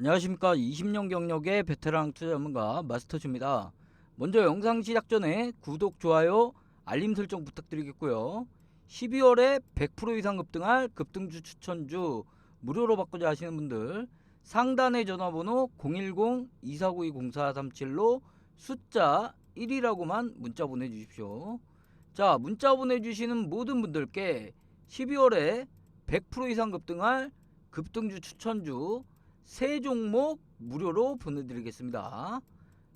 안녕하십니까. 20년 경력의 베테랑 투자 전문가 마스터주입니다. 먼저 영상 시작 전에 구독 좋아요 알림 설정 부탁드리겠고요. 12월에 100% 이상 급등할 급등주 추천주 무료로 바꾸자 하시는 분들 상단의 전화번호 010-2492-0437로 숫자 1이라고만 문자 보내주십시오. 자 문자 보내주시는 모든 분들께 12월에 100% 이상 급등할 급등주 추천주 세 종목 무료로 보내드리겠습니다.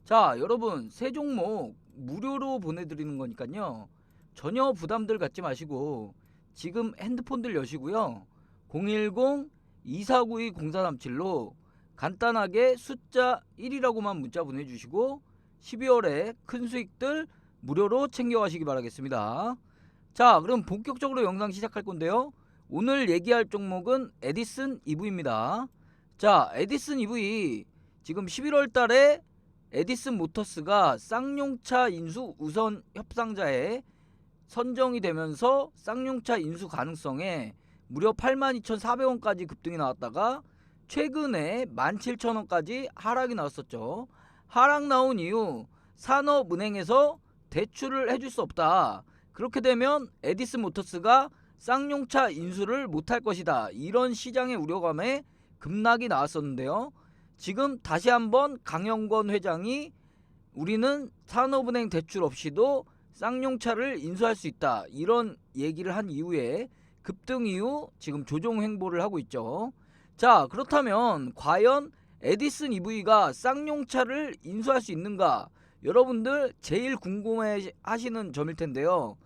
자, 여러분 세 종목 무료로 보내드리는 거니까요. 전혀 부담들 갖지 마시고 지금 핸드폰들 여시고요. 010-2492-0437로 간단하게 숫자 1이라고만 문자 보내주시고 12월에 큰 수익들 무료로 챙겨가시기 바라겠습니다. 자, 그럼 본격적으로 영상 시작할 건데요. 오늘 얘기할 종목은 에디슨 EV입니다. 자, 에디슨 EV 지금 11월 달에 에디슨 모터스가 쌍용차 인수 우선 협상자에 선정이 되면서 쌍용차 인수 가능성에 무려 82,400원까지 급등이 나왔다가 최근에 17,000원까지 하락이 나왔었죠. 하락 나온 이후 산업은행에서 대출을 해줄 수 없다. 그렇게 되면 에디슨 모터스가 쌍용차 인수를 못할 것이다. 이런 시장의 우려감에 급락이 나왔었는데요. 지금 다시 한번 강영권 회장이 우리는 산업은행 대출 없이도 쌍용차를 인수할 수 있다. 이런 얘기를 한 이후에 급등 이후 지금 조정 행보를 하고 있죠. 자, 그렇다면 과연 에디슨 EV가 쌍용차를 인수할 수 있는가? 여러분들 제일 궁금해 하시는 점일 텐데요.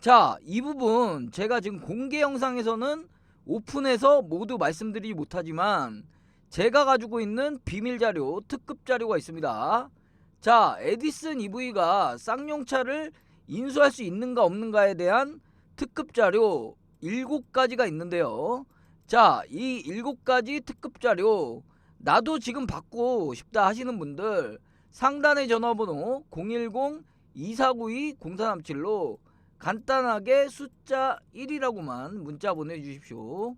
자, 이 부분 제가 지금 공개 영상에서는 오픈해서 모두 말씀드리지 못하지만 제가 가지고 있는 비밀 자료, 특급 자료가 있습니다. 자, 에디슨 EV가 쌍용차를 인수할 수 있는가 없는가에 대한 특급 자료 7가지가 있는데요. 자, 이 7가지 특급 자료 나도 지금 받고 싶다 하시는 분들 상단의 전화번호 010-2492-0437로 간단하게 숫자 1이라고만 문자 보내주십시오.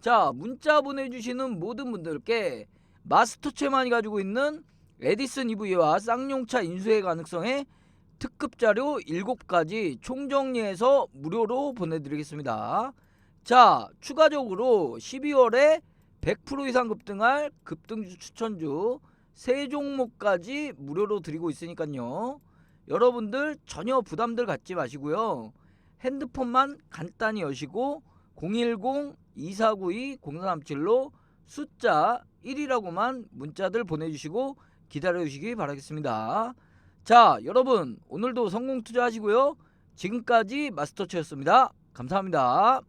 자, 문자 보내주시는 모든 분들께 마스터체만이 가지고 있는 에디슨 EV와 쌍용차 인수의 가능성에 특급 자료 7가지 총정리해서 무료로 보내드리겠습니다. 자, 추가적으로 12월에 100% 이상 급등할 급등주 추천주 세 종목까지 무료로 드리고 있으니까요. 여러분들 전혀 부담들 갖지 마시고요. 핸드폰만 간단히 여시고 010-2492-0437로 숫자 1이라고만 문자들 보내주시고 기다려주시기 바라겠습니다. 자, 여러분 오늘도 성공 투자하시고요. 지금까지 마스터치였습니다. 감사합니다.